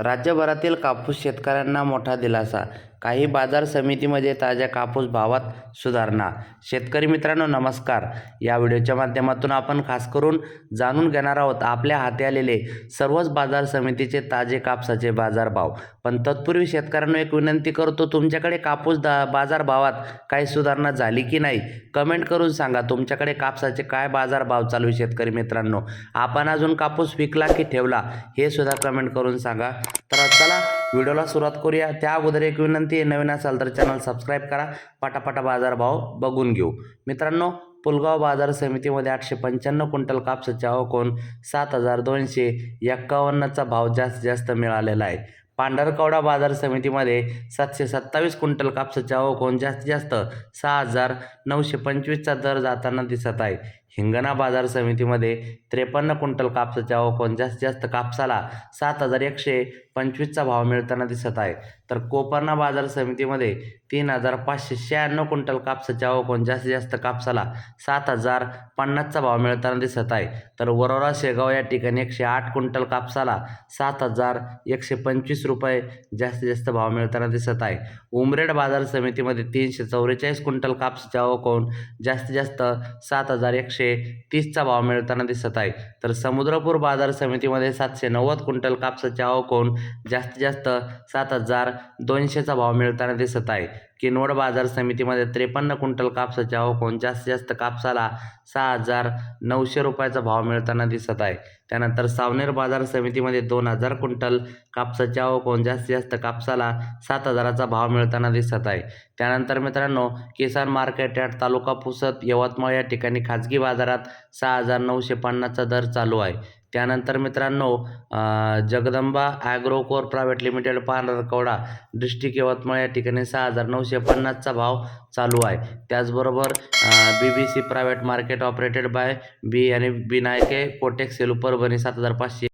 राज्यभरातील कापूस शेतकऱ्यांना मोठा दिलासा. काही बाजार समितीमध्ये ताज्या कापूस भावात सुधारणा. शेतकरी मित्रांनो नमस्कार. या व्हिडिओच्या माध्यमातून आपण खास करून जाणून घेणार आहोत आपल्या हाती आलेले सर्वच बाजार समितीचे ताजे कापसाचे बाजारभाव. पण तत्पूर्वी शेतकऱ्यांना एक विनंती करतो तुमच्याकडे कापूस दा बाजारभावात काही सुधारणा झाली की नाही? कमेंट करून सांगा तुमच्याकडे कापसाचे काय बाजारभाव चालू आहे शेतकरी मित्रांनो? आपण अजून कापूस विकला की ठेवला हे सुद्धा कमेंट करून सांगा. तर चला व्हिडिओला सुरुवात करूया. त्या अगोदर एक विनंती आहे नवीन असाल तर चॅनल सबस्क्राईब करा. पटापटा बाजारभाव बघून घेऊ. मित्रांनो पुलगाव बाजार समितीमध्ये आठशे पंच्याण्णव क्विंटल कापसाच्या आवकोन सात हजार दोनशे एक्कावन्नचा भाव जास्तीत जास्त मिळालेला आहे. पांढरकवडा बाजार समितीमध्ये सातशे सत्तावीस क्विंटल कापसाच्या आवकोन जास्तीत जास्त सहा हजार नऊशे पंचवीसचा दर जाताना दिसत आहे. हिंगणा बाजार समितीमध्ये त्रेपन्न क्विंटल कापसाच्या ओकोन जास्तीत जास्त कापसाला सात हजार एकशे पंचवीसचा भाव मिळताना दिसत आहे. तर कोपर्णा बाजार समितीमध्ये तीन हजार पाचशे शहाण्णव क्विंटल कापसाच्या ओकोन जास्तीत जास्त कापसाला सात हजार पन्नासचा भाव मिळताना दिसत आहे. तर वरोरा शेगाव या ठिकाणी एकशे आठ क्विंटल कापसाला सात हजार एकशे पंचवीस रुपये जास्तीत जास्त भाव मिळताना दिसत आहे. उमरेड बाजार समितीमध्ये तीनशे चौवेचाळीस क्विंटल कापसाच्या ओकोन जास्तीत जास्त सात हजार एकशे तीसचा भाव मिळताना दिसत आहे. तर समुद्रपूर बाजार समितीमध्ये सातशे नव्वद क्विंटल कापसाचे आवकोन जास्तीत जास्त सात हजार दोनशेचा भाव मिळताना दिसत आहे. किनवट बाजार समितीमध्ये त्रेपन्न क्विंटल कापसाचे आवकोन जास्तीत जास्त कापसाला सहा हजार नऊशे रुपयाचा भाव मिळताना दिसत आहे. त्यानंतर सावनेर बाजार समितीमध्ये दोन हजार क्विंटल कापसाचे आवकोन जास्तीत जास्त कापसाला सात हजाराचा भाव मिळताना दिसत आहे. त्यानंतर मित्रांनो किसान मार्केट यार्ड तालुका पुसद यवतमाळ या ठिकाणी खाजगी बाजारात सहा हजार नऊशे पन्नासचा दर चालू आहे. त्यानंतर मित्रांनो Jagdamba agro core private limited Pandharkawada district Yavatmal या ठिकाणी सहा हजार नऊशे पन्नासचा भाव चालू आहे. त्याचबरोबर B B C private market operated by B आणि B Nike cortex Selu Parbhani सात हजार पाचशे